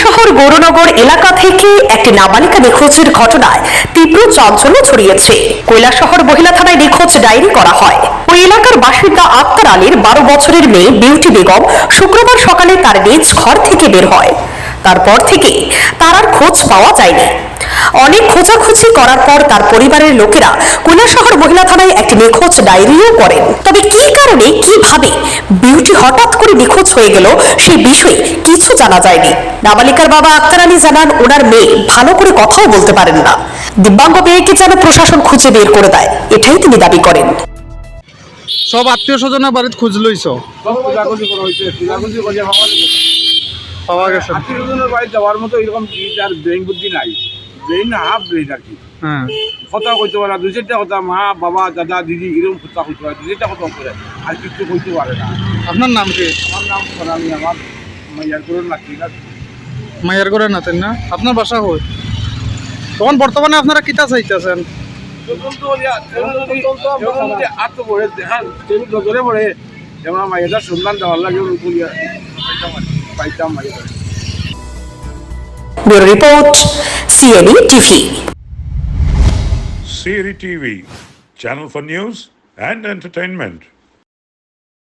শহর গৌরনগর এলাকা থেকে একটি নাবালিকা নিখোঁজের ঘটনায় তীব্র চাঞ্চল্য ছড়িয়েছে। শহর মহিলা থানায় নিখোঁজ ডায়েরি করা হয়। ওই এলাকার বাসিন্দা আক্তার আলীর বারো বছরের মেয়ে বিউটি বেগম শুক্রবার সকালে তার নিজ ঘর থেকে বের হয়। তারপর থেকে তার আর খোঁজ পাওয়া যায়নি। অনেক খোঁজাখুঁজি করার পর তার পরিবারের লোকেরা কৈলাসহর মহিলা থানায় একটি নিখোঁজ ডায়েরিও করেন। তবে কী কারণে কীভাবে বিউটি হঠাৎ করে নিখোঁজ হয়ে গেল সেই বিষয়ে কিছু জানা যায়নি। নাবালিকার বাবা আক্তার আলী জানান ওনার মেয়ে ভালো করে কথাও বলতে পারেন না। দিব্যাঙ্গ মেয়েকে যেন প্রশাসন খুঁজে বের করে দেয় এটাই তিনি দাবি করেন। সব আত্মীয় স্বজনের বাড়িতে খোঁজ লইছ? সব খোঁজাখুঁজি করা হয়েছে খোঁজাখুঁজি করিয়া ভাবা পাওয়া গেছে আত্মীয় স্বজনের বাড়ি যাওয়ার মতো এরকম কি ব্রেন বুদ্ধি নাই। ব্রেন না হাফ ব্রেন আর কি। হ্যাঁ। কথা কইতে পারে দুই চারটা কথা মা বাবা দাদা দিদি এরকম কথা কইতে পারে দুই চারটা কথা করে আর কিছু কইতে পারে না। আপনার নাম কি? আমার নাম সোনালি আমার করুন না। নাতেন না? আপনার বাসা হই তখন বর্তমানে আপনারা কিতা চাইতেছেন? পড়ে যেমন মাইয়াদার সন্ধান দেওয়ার লাগে পাইতাম মাইয়াদার Bureau Report, CNE TV. Channel for news and entertainment.